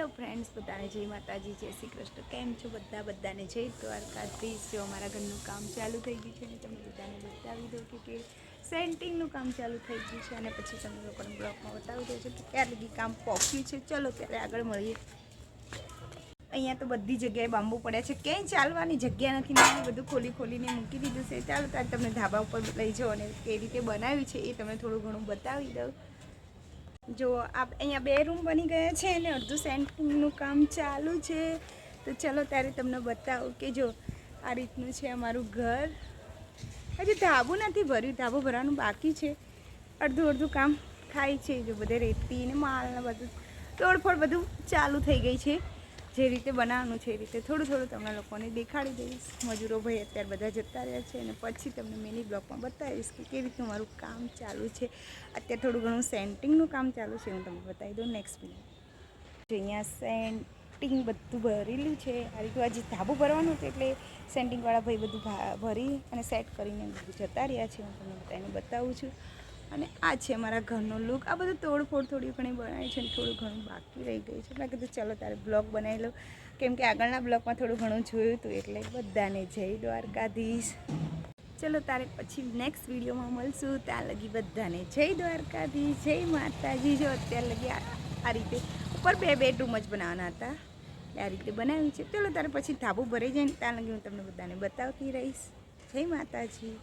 Hello friends બધાને જય માતાજી, જય શ્રી કૃષ્ણ. કેમ છો બધા? બધાને જય દ્વારકાધીશ જો અમારા ઘરનું કામ ચાલુ થઈ ગયું છે અને તમે બધાને બતાવી દો કે કે સેન્ટિંગનું કામ ચાલુ થઈ ગયું છે અને પછી તમે લોકોને બ્લોગમાં બતાવી દઉં છો કે ક્યાં લગી કામ પોક્યું છે. ચલો ત્યારે આગળ મળીએ. અહીંયા તો બધી જગ્યાએ બાંબુ પડ્યા છે. ક્યાંય ચાલવાની જગ્યા નથી. ને બધું ખોલી ખોલીને મૂકી દીધું છે. ચાલો ત્યારે તમને ધાબા ઉપર લઈ જાઓ અને કઈ રીતે બનાવ્યું છે એ તમને થોડું ઘણું બતાવી દઉં. જો આપ અહીંયા બે રૂમ બની ગયા છે અને અડધું સેન્ટિંગનું કામ ચાલુ છે. તો ચલો ત્યારે તમને બતાવું કે જો આ રીતનું છે અમારું ઘર. હજી ધાબું નથી ભર્યું, ધાબું ભરવાનું બાકી છે. અડધું અડધું કામ થાય છે, જો બધે રેતી ને માલ ને બધું. તોડફોડ બધું ચાલુ થઈ ગઈ છે. જે રીતે બનાવવાનું છે એ રીતે થોડું થોડું તમને લોકોને દેખાડી દઈશ. મજૂરો ભાઈ અત્યારે બધા જતા રહ્યા છે અને પછી તમને મેની બ્લોગમાં બતાવીશ કે કેવી રીતનું મારું કામ ચાલુ છે. અત્યારે થોડું ઘણું સેન્ટિંગનું કામ ચાલુ છે, હું તમને બતાવી દઉં નેક્સ્ટ મિનિટ અહીંયા સેન્ટિંગ બધું ભરેલું છે. આ રીતનું આજે ધાબુ ભરવાનું હતું એટલે સેન્ટિંગવાળા ભાઈ બધું ભરી અને સેટ કરીને જતા રહ્યા છે. હું તમને બતાવીને બતાવું છું. અને આ છે મારા ઘરનો લુક આ બધું તોડફોડ થોડી ઘણી બનાવી છે અને થોડું ઘણું બાકી રહી ગયું છે. મેં કીધું, ચાલો તારે બ્લોગ બનાવી લઉં. કેમ કે આગળના બ્લોગમાં થોડું ઘણું જોયું હતું એટલે બધાને જય દ્વારકાધીશ. ચલો તારે પછી નેક્સ્ટ વિડીયોમાં મળશું. ત્યાં લગી બધાને જય દ્વારકાધીશ, જય માતાજી. જો અત્યારે લગી આ રીતે ઉપર બે બેડરૂમ જ બનાવવાના હતા. એટલે આ રીતે બનાવ્યું છે. ચલો તારે પછી ધાબુ ભરાઈ જાય ને ત્યાં લગી હું તમને બધાને બતાવતી રહીશ. જય માતાજી.